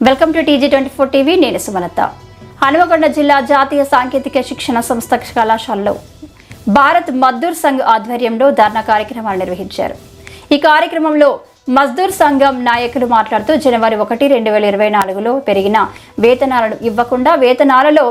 Welcome to TG twenty four TV నేను సుమలత. హనుమకొండ జిల్లా జాతీయ సాంకేతిక శిక్షణ సంస్థ కళాశాలలో భారత్ మజ్దూర్ సంఘ్ ఆధ్వర్యంలో ధర్నా కార్యక్రమాలు నిర్వహించారు. ఈ కార్యక్రమంలో మజ్దూర్ సంఘం నాయకులు మాట్లాడుతూ జనవరి ఒకటి రెండు వేల ఇరవై నాలుగులో పెరిగిన వేతనాలను ఇవ్వకుండా వేతనాలలో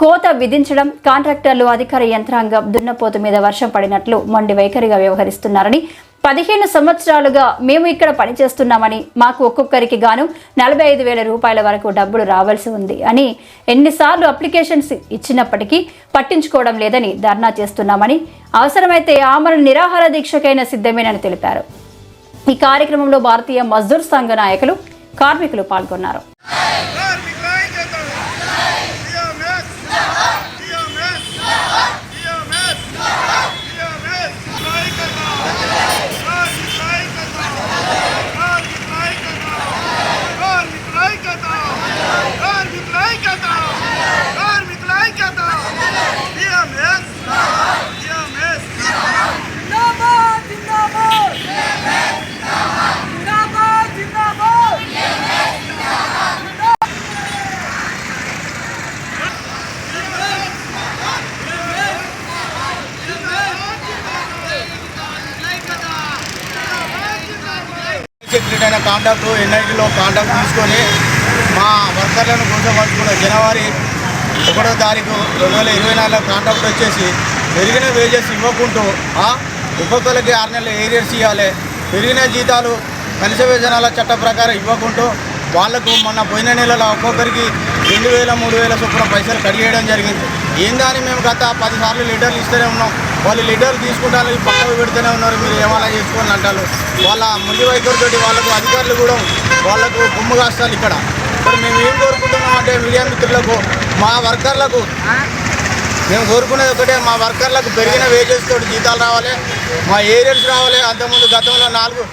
కోత విధించడం కాంట్రాక్టర్లు అధికార యంత్రాంగం దున్నపోతు మీద వర్షం పడినట్లు మొండి వైఖరిగా వ్యవహరిస్తున్నారని పదిహేను సంవత్సరాలుగా మేము ఇక్కడ పనిచేస్తున్నామని మాకు ఒక్కొక్కరికి గాను నలభై ఐదు వేల రూపాయల వరకు డబ్బులు రావాల్సి ఉంది అని ఎన్నిసార్లు అప్లికేషన్స్ ఇచ్చినప్పటికీ పట్టించుకోవడం లేదని ధర్నా చేస్తున్నామని అవసరమైతే ఆమరణ నిరాహార దీక్షకైనా సిద్ధమేనని తెలిపారు. ఈ కార్యక్రమంలో భారతీయ మజ్దూర్ సంఘ నాయకులు కార్మికులు పాల్గొన్నారు. కంప్లీట్ అయిన కాంట్రాక్ట్ ఎన్ఐటీలో కాంటాక్ట్ తీసుకొని మా వర్కర్లను కూర్చోపరుచుకున్న జనవరి ఒకటో తారీఖు రెండు వేల ఇరవై నాలుగులో కాంటాక్ట్ వచ్చేసి పెరిగిన వేజెస్ ఇవ్వకుంటూ ఆ, ఒక్కొక్కరికి ఆరు నెలలు ఏరియర్స్ ఇవ్వాలి. పెరిగిన జీతాలు కనీస వేతనాల చట్ట ప్రకారం ఇవ్వకుంటూ వాళ్ళకు మొన్న పోయిన నెలలో ఒక్కొక్కరికి రెండు వేల మూడు వేల చొప్పున పైసలు కడిగేయడం జరిగింది. ఏందని మేము గత పదిసార్లు లీటర్లు ఇస్తూనే ఉన్నాం. వాళ్ళు లీటర్లు తీసుకుంటారు పక్కకు పెడుతూనే ఉన్నారు మీరు ఏమైనా చేసుకోండి అంటారు. వాళ్ళ ముందు వైఖరితోటి వాళ్ళకు అధికారులు కూడా వాళ్ళకు కొమ్ము కాస్తారు ఇక్కడ. ఇప్పుడు మేము ఏం కోరుకుంటున్నాం అంటే మీడియా మిత్రులకు మా వర్కర్లకు మేము కోరుకునేది ఒకటే మా వర్కర్లకు పెరిగిన వేజెస్ తోటి జీతాలు రావాలి మా ఏరియల్స్ రావాలి. అంతకుముందు గతంలో నాలుగు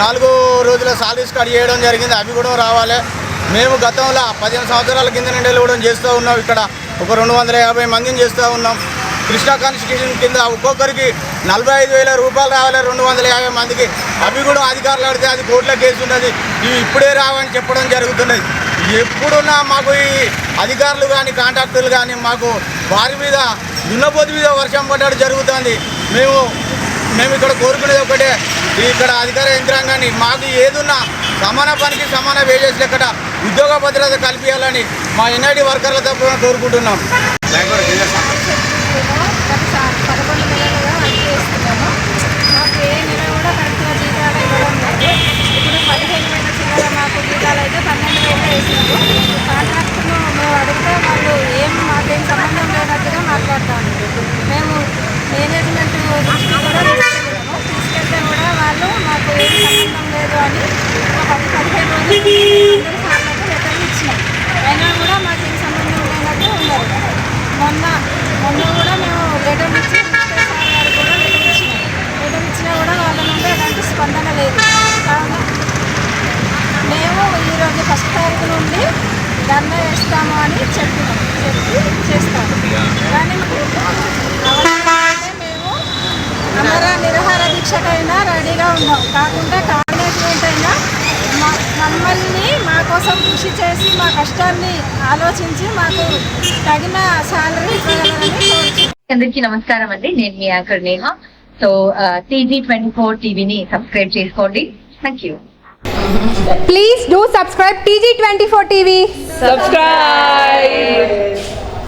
నాలుగు రోజుల సాలరీస్ కట్ చేయడం జరిగింది అవి కూడా రావాలి. మేము గతంలో పదిహేను సంవత్సరాల కింద నుండి కూడా చేస్తూ ఉన్నాం ఇక్కడ ఒక రెండు వందల యాభై మందిని చేస్తూ ఉన్నాం. కృష్ణా కాన్స్టిట్యూషన్ కింద ఒక్కొక్కరికి నలభై ఐదు వేల రూపాయలు రావాలి రెండు వందల యాభై మందికి. అవి కూడా అధికారులు అడితే అది కోర్టులో కేసు ఉన్నది ఇవి ఇప్పుడే రావని చెప్పడం జరుగుతున్నది. ఎప్పుడున్నా మాకు ఈ అధికారులు కానీ కాంట్రాక్టర్లు కానీ మాకు వారి మీద దున్నపోతు మీద వర్షం పడ్డాడు జరుగుతుంది. మేము మేము ఇక్కడ కోరుకునేది ఒకటే ఇక్కడ అధికార యంత్రాంగాన్ని మాకు ఏదున్నా సమాన పనికి సమాన వేజెస్ లెక్కట ఉద్యోగ భద్రత కల్పించాలని మా ఎన్ఐడి వర్కర్ల తరఫున కోరుకుంటున్నాం ఒకసారి పదకొండు నెలలుగా వర్క్ చేస్తున్నాము మాకు ఏ నెల కూడా కరెక్ట్గా జీతాలు ఇవ్వడం లేదు ఇప్పుడు పదిహేను వేల చిల్లర మాకు జీతాలు అయితే పన్నెండు వేలు వేసినారు కాంట్రాక్ట్ను మేము అడిగితే వాళ్ళు ఏం మాకేం సంబంధం లేనట్టుగా మాట్లాడతాము మేము మేనేజ్మెంట్ దృష్టి కూడా తీసుకెళ్ళాము తీసుకెళ్తే కూడా వాళ్ళు మాకు ఏం సంబంధం లేదు అని ఒక పది పదిహేను రోజులు అందరూ సార్లకు లెటర్లు ఇచ్చినాం అయినా కూడా మాకు ఏం సంబంధం లేనట్టు ఉన్నారు మొన్న మొన్న కూడా మేము లెటర్ ఇచ్చి ప్రిన్సిపల్ సార్ గారు కూడా లెటర్ ఇచ్చినాం లెటర్ ఇచ్చినా కూడా వాళ్ళ నుండి ఎలాంటి స్పందన లేదు కావున మేము ఈరోజు ఫస్ట్ తారీఖు నుండి ధర్నా అని చెప్పినాం. చెప్పి చేస్తాము కానీ మేము అమర నిరహార దీక్షకైనా రెడీగా ఉన్నాం. కాకుండా మేనేజ్మెంట్ అయినా మా- మమ్మల్ని మా కోసం కృషి చేసి మా కష్టాన్ని ఆలోచించి మాకు తగిన శాలరీ ఇవ్వగలరని అందరికీ నమస్కారం అండి. నేను మీ anchor Neha. So TG twenty four టీవీని సబ్స్క్రైబ్ చేసుకోండి. Thank you Please do subscribe TG24 TV. Subscribe